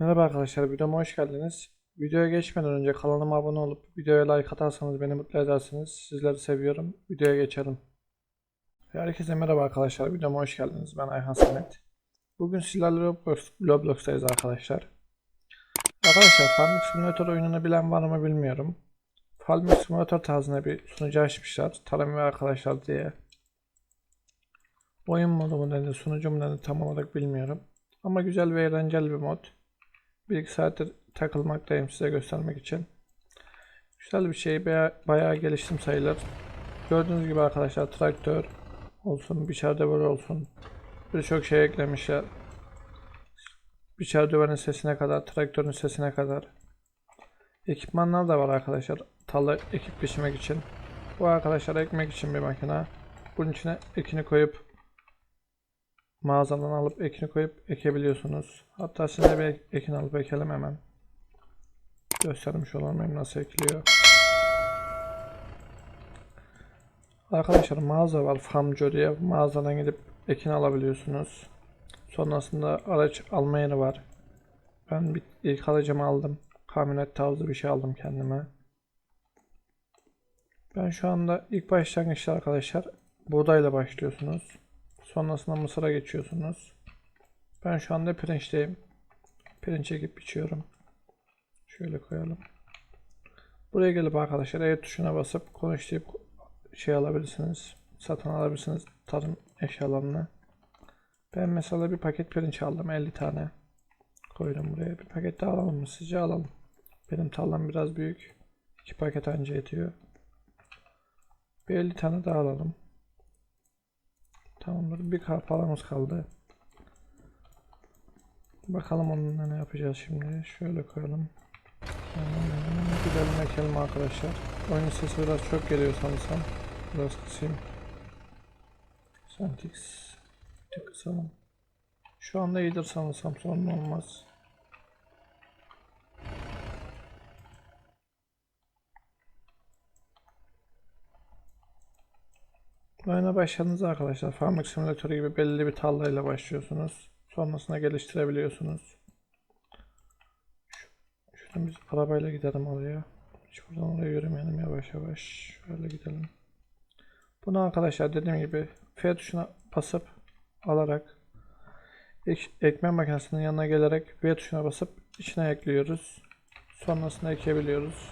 Merhaba arkadaşlar, videoma hoş geldiniz. Videoya geçmeden önce kanalıma abone olup videoya like atarsanız beni mutlu edersiniz. Sizleri seviyorum. Videoya geçelim. Herkese merhaba arkadaşlar, videoma hoş geldiniz. Ben Ayhan Samet. Bugün sizlerle Roblox, Roblox'tayız arkadaşlar. Arkadaşlar Farming Simulator oyununu bilen var mı bilmiyorum. Farming Simulator tarzında bir sunucu açmışlar. Ve arkadaşlar diye. Oyun modu mu dedi, sunucu mu dedi tam olarak bilmiyorum. Ama güzel ve eğlenceli bir mod. Bir iki saattir takılmaktayım size göstermek için. Güzel bir şey. Baya, bayağı geliştim sayılır. Gördüğünüz gibi arkadaşlar traktör olsun, biçer döver olsun. Birçok şey eklemişler. Biçer döverin sesine kadar, traktörün sesine kadar. Ekipmanlar da var arkadaşlar. Tarla ekip biçmek için. Bu arkadaşlar ekmek için bir makine. Bunun içine ekini koyup mağazadan alıp ekini koyup ekebiliyorsunuz. Hatta size bir ekin alıp ekelim hemen. Göstermiş olalım nasıl ekiliyor. Arkadaşlar mağaza var Farmco diye. Mağazadan gidip ekin alabiliyorsunuz. Sonrasında araç alma yeri var. Ben bir, ilk aracımı aldım. Kamyonet tarzı bir şey aldım kendime. Ben şu anda ilk başlangıçta arkadaşlar buğdayla başlıyorsunuz. Sonrasında mısıra geçiyorsunuz. Ben şu anda pirinçteyim. Pirinç ekip biçiyorum. Şöyle koyalım. Buraya gelip arkadaşlar E tuşuna basıp konuş deyip şey alabilirsiniz. Satın alabilirsiniz tarım eşyalarını. Ben mesela bir paket pirinç aldım 50 tane. Koydum buraya. Bir paket daha alalım mı? Sizce alalım. Benim tarlam biraz büyük. İki paket anca yetiyor. Bir 50 tane daha alalım. Tamamdır. Bir paramız kaldı. Bakalım onunla ne yapacağız şimdi. Şöyle koyalım. Gidelim ekelim arkadaşlar. Oyunun sesi biraz çok geliyor sanırsam. Biraz kısayım. Sentix. Bir kısalım. Şu anda iyidir sanırsam sorun olmaz. Oyuna başladınız arkadaşlar. Farming Simulator gibi belli bir tarlayla başlıyorsunuz. Sonrasında geliştirebiliyorsunuz. Şuradan biz arabayla gidelim oraya. Hiç buradan oraya yürümeyelim yavaş yavaş. Şöyle gidelim. Bunu arkadaşlar dediğim gibi F tuşuna basıp alarak ek, ekme makinesinin yanına gelerek V tuşuna basıp içine ekliyoruz. Sonrasında ekebiliyoruz.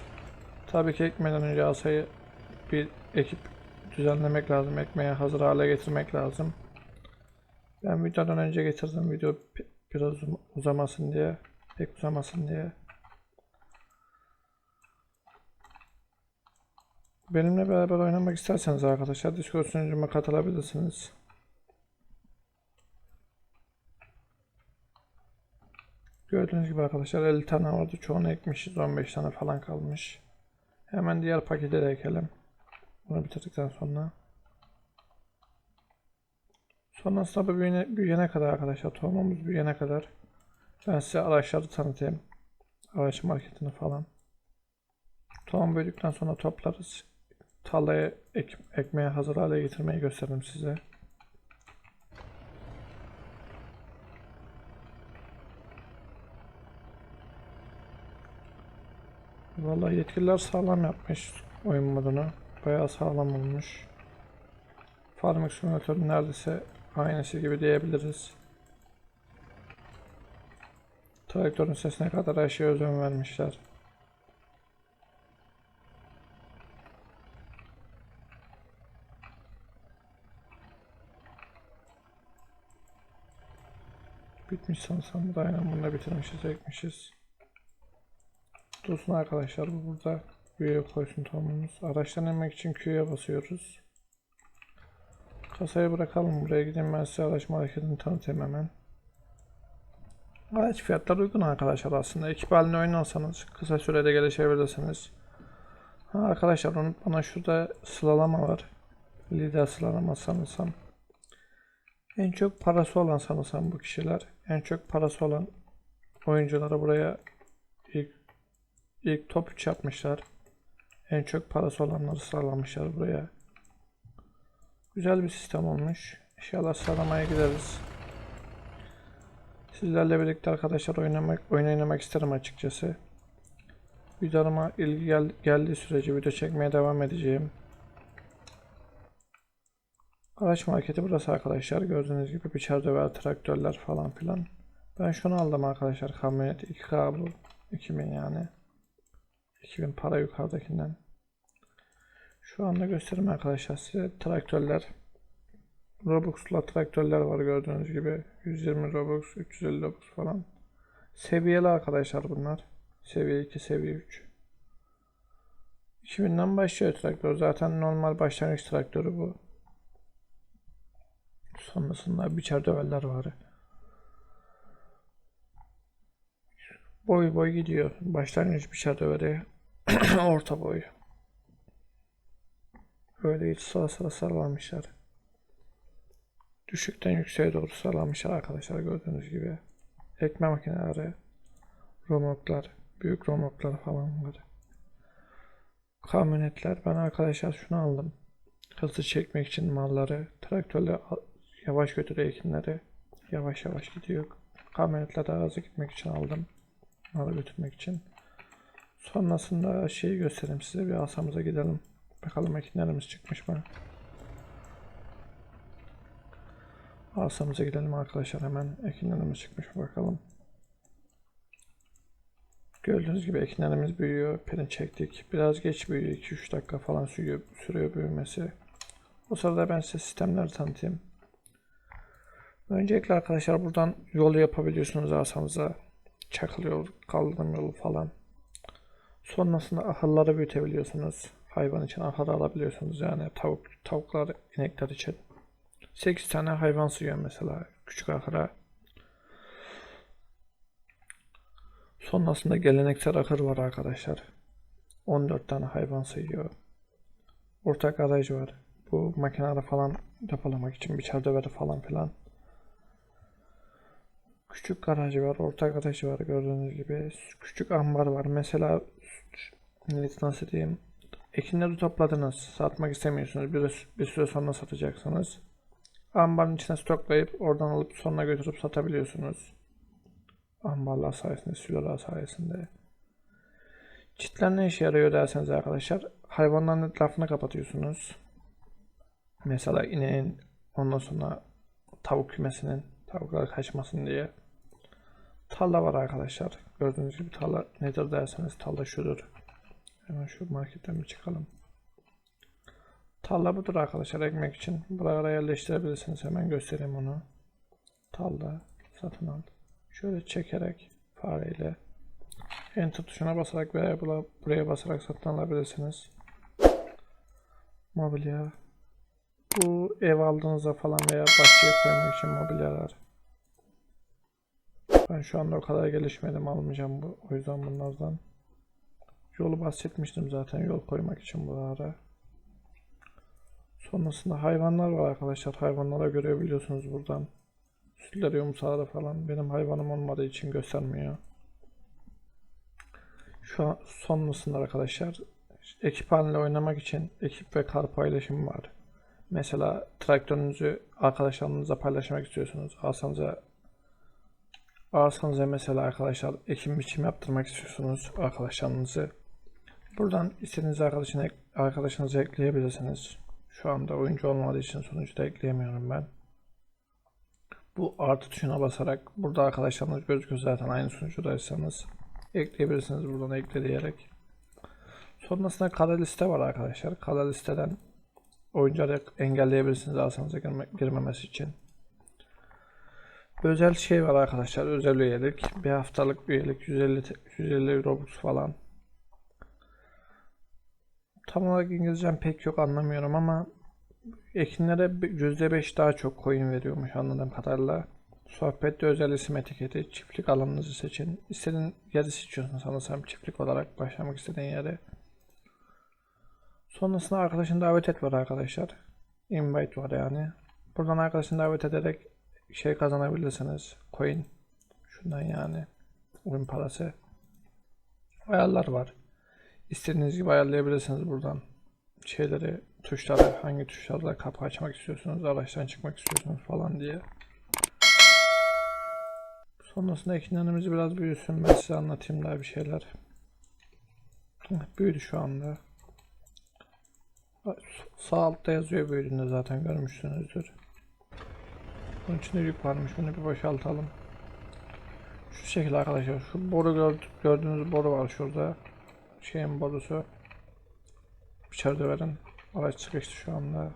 Tabii ki ekmeden önce asayı bir ekip düzenlemek lazım. Ekmeği hazır hale getirmek lazım. Ben videodan önce getirdim. Video biraz uzam- uzamasın diye. Pek uzamasın diye. Benimle beraber oynamak isterseniz arkadaşlar Discord sunucuma katılabilirsiniz. Gördüğünüz gibi arkadaşlar 50 tane vardı. Çoğunu ekmişiz. 15 tane falan kalmış. Hemen diğer pakete de ekelim. Bunu bitirdikten sonra. Sonrasında bu büyüne, büyüyene kadar arkadaşlar tohumumuz büyüyene kadar ben size araçları tanıtayım. Araç marketini falan. Tohum büyüdükten sonra toplarız. Tarlaya ek, ekmeğe hazır hale getirmeyi gösterdim size. Vallahi yetkililer sağlam yapmış oyun modunu. Bayağı sağlam olmuş. Farming Simulator neredeyse aynısı gibi diyebiliriz. Traktörün sesine kadar her şeye özen vermişler. Bitmiş sanırsam bu da aynen bunu da bitirmişiz, ekmişiz. Dursun arkadaşlar bu burada Q'ya koysun tohumumuz. Araçtan inmek için Q'ya basıyoruz. Kasayı bırakalım buraya gideyim ben size araç marketini tanıtayım hemen. Araç fiyatları uygun arkadaşlar aslında. Ekip halinde oynarsanız kısa sürede gelişebilirsiniz. Ha, arkadaşlar unutmadan şurada sıralama var. Lider sıralaması sanırsam. En çok parası olan sanırsam bu kişiler. En çok parası olan oyuncuları buraya ilk, ilk top 3 yapmışlar. En çok parası olanları sıralamışlar buraya. Güzel bir sistem olmuş. İnşallah sıralamaya gideriz. Sizlerle birlikte arkadaşlar oynamak oyun oynamak isterim açıkçası. Videolarıma ilgi gel- geldiği sürece video çekmeye devam edeceğim. Araç marketi burası arkadaşlar. Gördüğünüz gibi biçer döver traktörler falan filan. Ben şunu aldım arkadaşlar. Kamyonet 2K bu. 2000 yani. 2000 para yukarıdakinden. Şu anda göstereyim arkadaşlar size traktörler. Robux'la traktörler var gördüğünüz gibi. 120 Robux, 350 Robux falan. Seviyeli arkadaşlar bunlar. Seviye 2, seviye 3. 2000'den başlıyor traktör. Zaten normal başlangıç traktörü bu. Sonrasında biçer döverler var. Boy boy gidiyor. Başlangıç biçer döveri. Orta boy. Böyle hiç sıra sıra sıralamışlar. Düşükten yükseğe doğru sıralamışlar arkadaşlar gördüğünüz gibi. Ekme makineleri, romoklar, büyük romoklar falan var. Kamyonetler. Ben arkadaşlar şunu aldım. Hızlı çekmek için malları. Traktörle yavaş götürüyor ekinleri. Yavaş yavaş gidiyor. Kamyonetler daha hızlı gitmek için aldım. Malı götürmek için. Sonrasında şeyi göstereyim size. Bir asamıza gidelim. Bakalım ekinlerimiz çıkmış mı? Arsamıza gidelim arkadaşlar hemen. Ekinlerimiz çıkmış mı bakalım. Gördüğünüz gibi ekinlerimiz büyüyor. Pirin çektik. Biraz geç büyüyor. 2-3 dakika falan sürüyor, sürüyor büyümesi. O sırada ben size sistemleri tanıtayım. Öncelikle arkadaşlar buradan yolu yapabiliyorsunuz arsamıza. Çakıl yol, kaldırım falan. Sonrasında ahırları büyütebiliyorsunuz. Hayvan için ahır alabiliyorsunuz yani tavuk, tavuklar, inekler için. 8 tane hayvan sığıyor mesela küçük ahıra. Sonrasında geleneksel ahır var arkadaşlar. 14 tane hayvan sığıyor. Ortak aracı var. Bu makineleri falan depolamak için biçer döveri falan filan. Küçük garajı var, ortak garajı var gördüğünüz gibi. Küçük ambar var. Mesela nasıl diyeyim? Ekinleri topladınız. Satmak istemiyorsunuz. Bir, bir süre sonra satacaksınız. Ambarın içine stoklayıp oradan alıp sonuna götürüp satabiliyorsunuz. Ambarlar sayesinde, silolar sayesinde. Çitler ne işe yarıyor derseniz arkadaşlar. Hayvanların etrafını kapatıyorsunuz. Mesela ineğin ondan sonra tavuk kümesinin tavuklar kaçmasın diye. Tarla var arkadaşlar. Gördüğünüz gibi tarla nedir derseniz tarla şudur. Hemen şu marketten bir çıkalım. Tarla budur arkadaşlar ekmek için. Buralara yerleştirebilirsiniz. Hemen göstereyim onu. Tarla satın al. Şöyle çekerek fareyle Enter tuşuna basarak veya buraya basarak satın alabilirsiniz. Mobilya. Bu ev aldığınızda falan veya bahçeye koymak için mobilyalar. Ben şu anda o kadar gelişmedim almayacağım bu. O yüzden bunlardan. Yolu bahsetmiştim zaten yol koymak için buralara. Sonrasında hayvanlar var arkadaşlar. Hayvanlara görebiliyorsunuz buradan. Sütleri, yumurtaları falan. Benim hayvanım olmadığı için göstermiyor. Şu an sonrasında arkadaşlar ekip halinde oynamak için ekip ve kar paylaşımı var. Mesela traktörünüzü arkadaşlarınızla paylaşmak istiyorsunuz. Arsanıza arsanıza mesela arkadaşlar ekim biçim yaptırmak istiyorsunuz arkadaşlarınızı. Buradan istediğiniz arkadaşını, arkadaşınızı ekleyebilirsiniz. Şu anda oyuncu olmadığı için sonuçta ekleyemiyorum ben. Bu artı tuşuna basarak burada arkadaşlarınız gözüküyor zaten aynı sunucudaysanız ekleyebilirsiniz buradan ekle diyerek. Sonrasında kara liste var arkadaşlar. Kara listeden oyuncuları engelleyebilirsiniz arsanıza girme, girmemesi için. Özel şey var arkadaşlar. Özel üyelik. Bir haftalık üyelik 150 te- 150 Robux falan. Tam olarak İngilizcem pek yok anlamıyorum ama ekinlere bir- %5 daha çok coin veriyormuş anladığım kadarıyla. Sohbette özel isim etiketi, çiftlik alanınızı seçin. İstediğin yeri seçiyorsun sanırsam çiftlik olarak başlamak istediğin yeri. Sonrasında arkadaşın davet et var arkadaşlar. Invite var yani. Buradan arkadaşını davet ederek şey kazanabilirsiniz. Coin. Şundan yani. Oyun parası. Ayarlar var. İstediğiniz gibi ayarlayabilirsiniz buradan. Şeyleri, tuşları, hangi tuşlarla kapı açmak istiyorsunuz, araçtan çıkmak istiyorsunuz falan diye. Sonrasında ekinlerimizi biraz büyüsün. Ben size anlatayım daha bir şeyler. Büyüdü şu anda. Sağ altta yazıyor büyüdüğünde zaten görmüşsünüzdür. Bunun içinde yük varmış. Bunu bir boşaltalım. Şu şekilde arkadaşlar. Şu boru gör- gördüğünüz boru var şurada. Şeyin borusu. İçeride verin. Araç sıkıştı şu anda.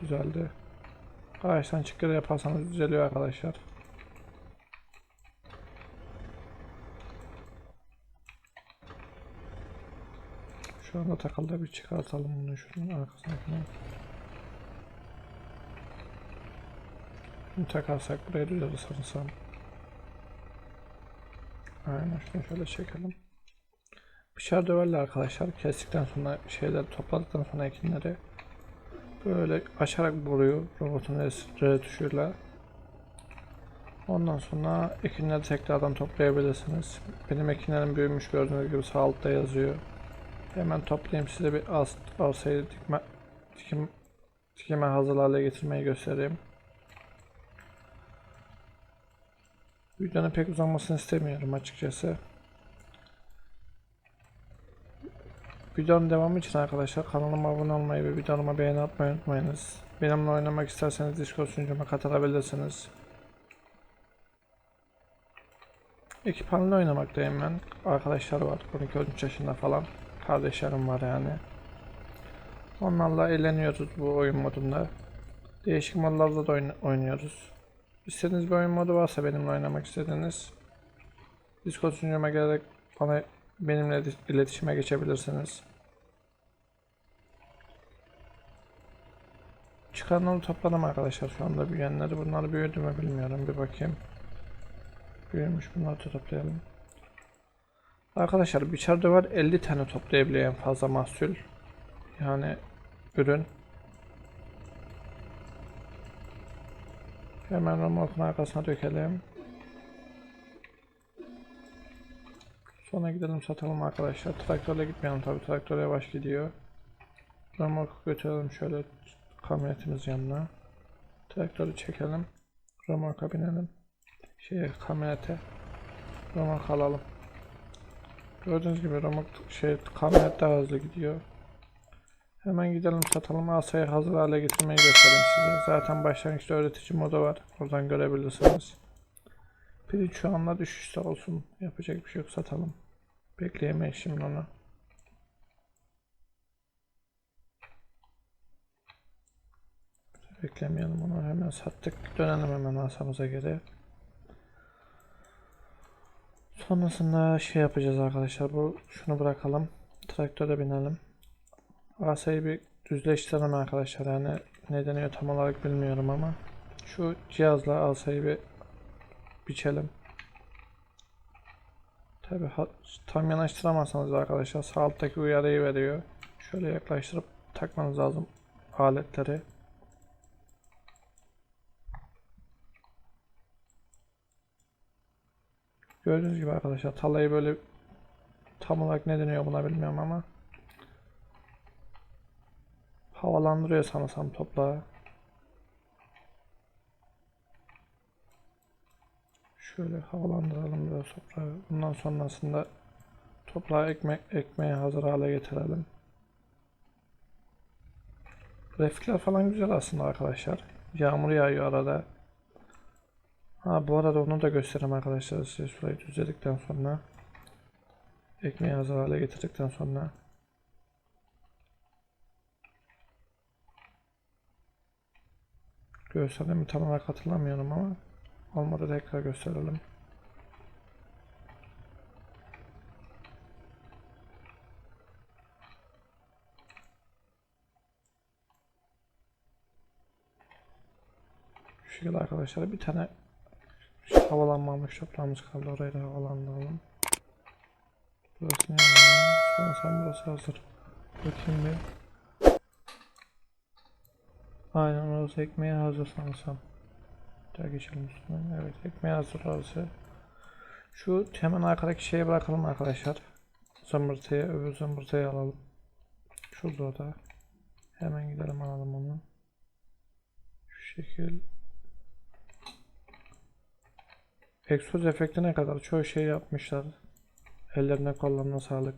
Düzeldi. Araçtan çıkıyor yaparsanız düzeliyor arkadaşlar. Şu anda takıldı bir çıkartalım bunu şunun arkasına. Bunu takarsak buraya düzelir sanırsam. Aynen şunu şöyle çekelim. Bıçağı döverler arkadaşlar. Kestikten sonra şeyler topladıktan sonra ekinleri böyle açarak boruyu robotun re tuşuyla. Ondan sonra ekinleri tekrardan toplayabilirsiniz. Benim ekinlerim büyümüş gördüğünüz gibi sağ altta yazıyor. Hemen toplayayım size bir az arsayı dikme, dikim, dikime hazır hale getirmeyi göstereyim. Videonun pek uzanmasını istemiyorum açıkçası. Videonun devamı için arkadaşlar kanalıma abone olmayı ve videoma beğeni atmayı unutmayınız. Benimle oynamak isterseniz Discord sunucuma katılabilirsiniz. Ekip halinde oynamaktayım ben. Arkadaşlar var 12-13 yaşında falan. Kardeşlerim var yani. Onlarla eğleniyoruz bu oyun modunda. Değişik modlarda da oyn- oynuyoruz. İstediğiniz bir oyun modu varsa benimle oynamak istediğiniz Discord sunucuma gelerek bana benimle ilet- iletişime geçebilirsiniz. Çıkanları topladım arkadaşlar şu anda büyüyenleri. Bunlar büyüdü mü bilmiyorum. Bir bakayım. Büyümüş bunları toplayalım. Arkadaşlar biçer döver 50 tane toplayabiliyor en fazla mahsul. Yani ürün. Hemen remorkun arkasına dökelim. Sonra gidelim satalım arkadaşlar. Traktörle gitmeyelim tabi traktör yavaş gidiyor. Remorku götürelim şöyle kamyonetimizin yanına. Traktörü çekelim. Remorka binelim. Şeye kamyonete. Remork alalım. Gördüğünüz gibi remork şey kamyonet daha hızlı gidiyor. Hemen gidelim satalım. Asayı hazır hale getirmeyi göstereyim size. Zaten başlangıçta öğretici modu var. Oradan görebilirsiniz. Pirinç şu anda düşüşte olsun. Yapacak bir şey yok satalım. Bekleyemeyiz şimdi onu. Beklemeyelim onu. Hemen sattık. Dönelim hemen asamıza geri. Sonrasında şey yapacağız arkadaşlar. Bu şunu bırakalım. Traktöre binelim. Asayı bir düzleştirelim arkadaşlar. Yani ne deniyor tam olarak bilmiyorum ama şu cihazla asayı bir biçelim. Tabi tam yanaştıramazsanız arkadaşlar sağ alttaki uyarıyı veriyor. Şöyle yaklaştırıp takmanız lazım aletleri. Gördüğünüz gibi arkadaşlar talayı böyle tam olarak ne deniyor buna bilmiyorum ama havalandırıyor sanırsam toprağı. Şöyle havalandıralım biraz toprağı. Bundan sonrasında toprağı ekmek ekmeğe hazır hale getirelim. Grafikler falan güzel aslında arkadaşlar. Yağmur yağıyor arada. Ha bu arada onu da göstereyim arkadaşlar size şurayı düzledikten sonra. Ekmeği hazır hale getirdikten sonra. Gösterdiğimi tam olarak hatırlamıyorum ama olmadı tekrar gösterelim. Şu arkadaşlar bir tane havalanmamış toprağımız kaldı orayı da havalandıralım. Burası ne? Sanırsam burası hazır. Bakayım bir. Aynen orası ekmeğe hazır sanırsam. Daha geçelim üstüne. Evet ekmeğe hazır orası. Şu hemen arkadaki şeye bırakalım arkadaşlar. Zımbırtıyı öbür zımbırtıyı alalım. Şurada da. Hemen gidelim alalım onu. şekil. Egzoz efektine kadar çoğu şey yapmışlar. Ellerine kollarına sağlık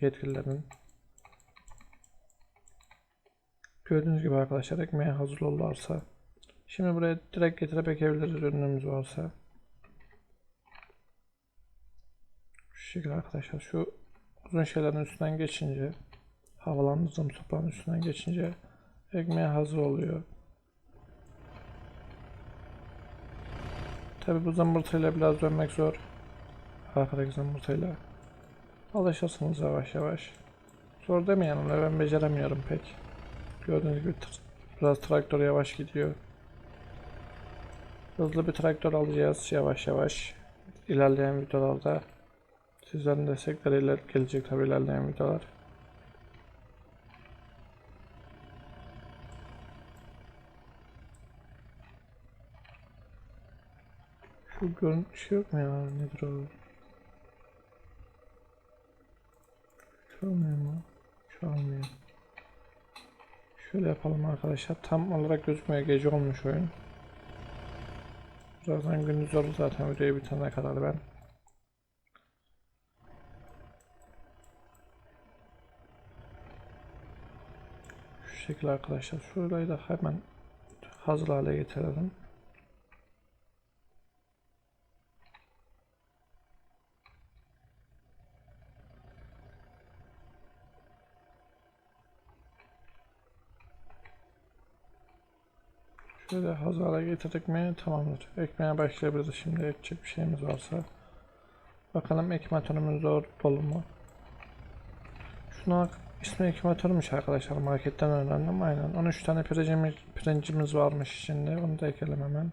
yetkililerin. Gördüğünüz gibi arkadaşlar ekmeğe hazır olursa. Şimdi buraya direkt getirip ekebiliriz ürünümüz varsa. Şu şekilde arkadaşlar şu uzun şeylerin üstünden geçince havalandırdığım toprağın üstünden geçince ekmeğe hazır oluyor. Tabi bu zımbırtıyla biraz dönmek zor. Arkadaki zımbırtıyla. Alışırsınız yavaş yavaş. Zor demeyelim de ben beceremiyorum pek. Gördüğünüz gibi biraz traktör yavaş gidiyor. Hızlı bir traktör alacağız yavaş yavaş. İlerleyen videolarda sizlerin destekleriyle gelecek tabi ilerleyen videolar. Şu görün şey yok mu ya? Nedir o? Şu olmuyor mu? Şu olmuyor. Şöyle yapalım arkadaşlar. Tam olarak gözükmüyor. Gece olmuş oyun. Birazdan gündüz olur zaten videoyu bitirene kadar ben. Şu şekilde arkadaşlar. Şurayı da hemen hazır hale getirelim. Şöyle hazır hale getirdik mi tamamdır. Ekmeğe başlayabiliriz şimdi ekecek bir şeyimiz varsa. Bakalım ekmatörümüz zor dolu mu? Şuna ismi ekmatörmüş arkadaşlar marketten öğrendim aynen. 13 tane pirincimiz, pirincimiz varmış içinde onu da ekelim hemen.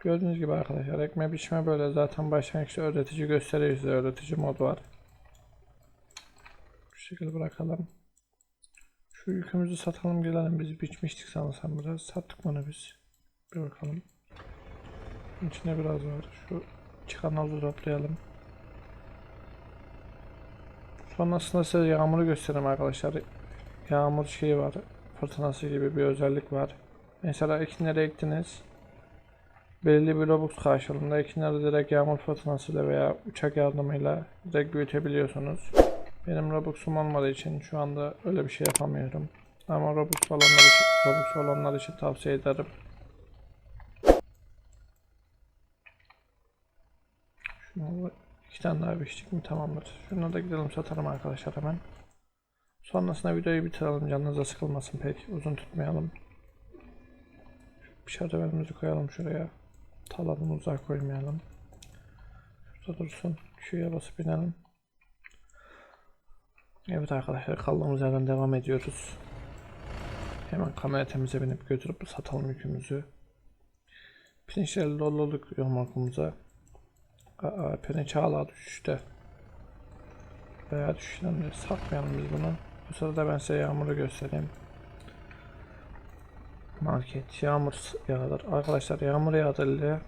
Gördüğünüz gibi arkadaşlar ekmeği biçme böyle zaten başlangıçta öğretici gösteriyor size öğretici mod var. Şu şekilde bırakalım. Şu yükümüzü satalım gelelim biz biçmiştik sanırsam biraz sattık bunu biz. Bir bakalım. Bunun biraz var. Şu çıkan havuzu toplayalım. Sonrasında size yağmuru göstereyim arkadaşlar. Yağmur şeyi var. Fırtınası gibi bir özellik var. Mesela ekinleri ektiniz. Belirli bir Robux karşılığında ekinleri direkt yağmur fırtınasıyla veya uçak yardımıyla direkt büyütebiliyorsunuz. Benim Robux'um olmadığı için şu anda öyle bir şey yapamıyorum. Ama Robux olanlar için, Robux olanlar için tavsiye ederim. Şunu iki tane daha biçtik mi tamamdır. Şunu da gidelim satalım arkadaşlar hemen. Sonrasında videoyu bitirelim canınıza sıkılmasın pek uzun tutmayalım. Bir şarjörümüzü koyalım şuraya. Talanı uzak koymayalım. Şurada dursun. Şuraya basıp inelim. Evet arkadaşlar kaldığımız yerden devam ediyoruz. Hemen kamera temize binip götürüp satalım yükümüzü. Pirinçlerle doldurduk yolmarkımıza. Aa, pirinç hala düşüşte. Veya düşüşten satmayalım biz bunu. Bu sırada ben size yağmuru göstereyim. Market yağmur yağdır. Arkadaşlar yağmur yağdırılıyor.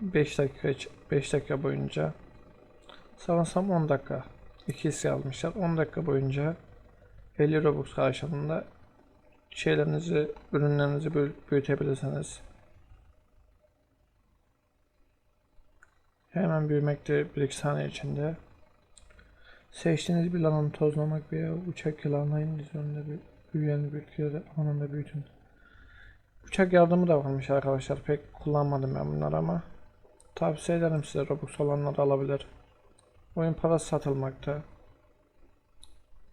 5 dakika 5 dakika boyunca sanırsam 10 dakika ikisi almışlar. 10 dakika boyunca 50 Robux karşılığında şeylerinizi, ürünlerinizi büyü- büyütebilirsiniz. Hemen büyümekte 1-2 saniye içinde. Seçtiğiniz bir alanı tozlamak veya uçak yılanlayın üzerinde bir büyüyen bitkileri anında büyütün. Uçak yardımı da varmış arkadaşlar. Pek kullanmadım ben bunları ama tavsiye ederim size Robux olanları alabilir. Oyun parası satılmakta.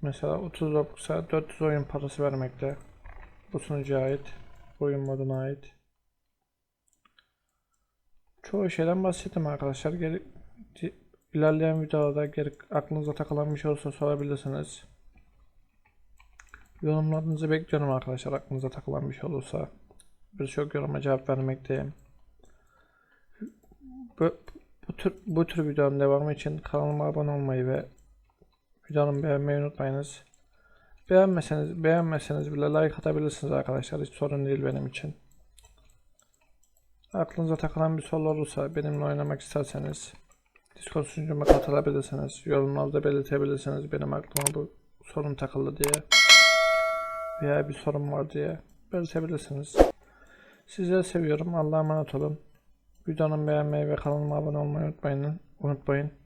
Mesela 30 Robux'a 400 oyun parası vermekte. Bu sunucuya ait. Oyun moduna ait. Çoğu şeyden bahsettim arkadaşlar. Geri, ilerleyen videolarda geri aklınıza takılan bir şey olursa sorabilirsiniz. Yorumlarınızı bekliyorum arkadaşlar aklınıza takılan bir şey olursa. Birçok yoruma cevap vermekteyim. Bu, bu tür bu tür videonun devamı için kanalıma abone olmayı ve videomu beğenmeyi unutmayınız. Beğenmeseniz beğenmeseniz bile like atabilirsiniz arkadaşlar. Hiç sorun değil benim için. Aklınıza takılan bir soru olursa benimle oynamak isterseniz Discord sunucuma katılabilirsiniz. Yorumlarda belirtebilirsiniz benim aklıma bu sorun takıldı diye. veya bir sorun var diye belirtebilirsiniz. Sizleri seviyorum. Allah'a emanet olun. Videomu beğenmeyi ve kanalıma abone olmayı unutmayın. Unutmayın.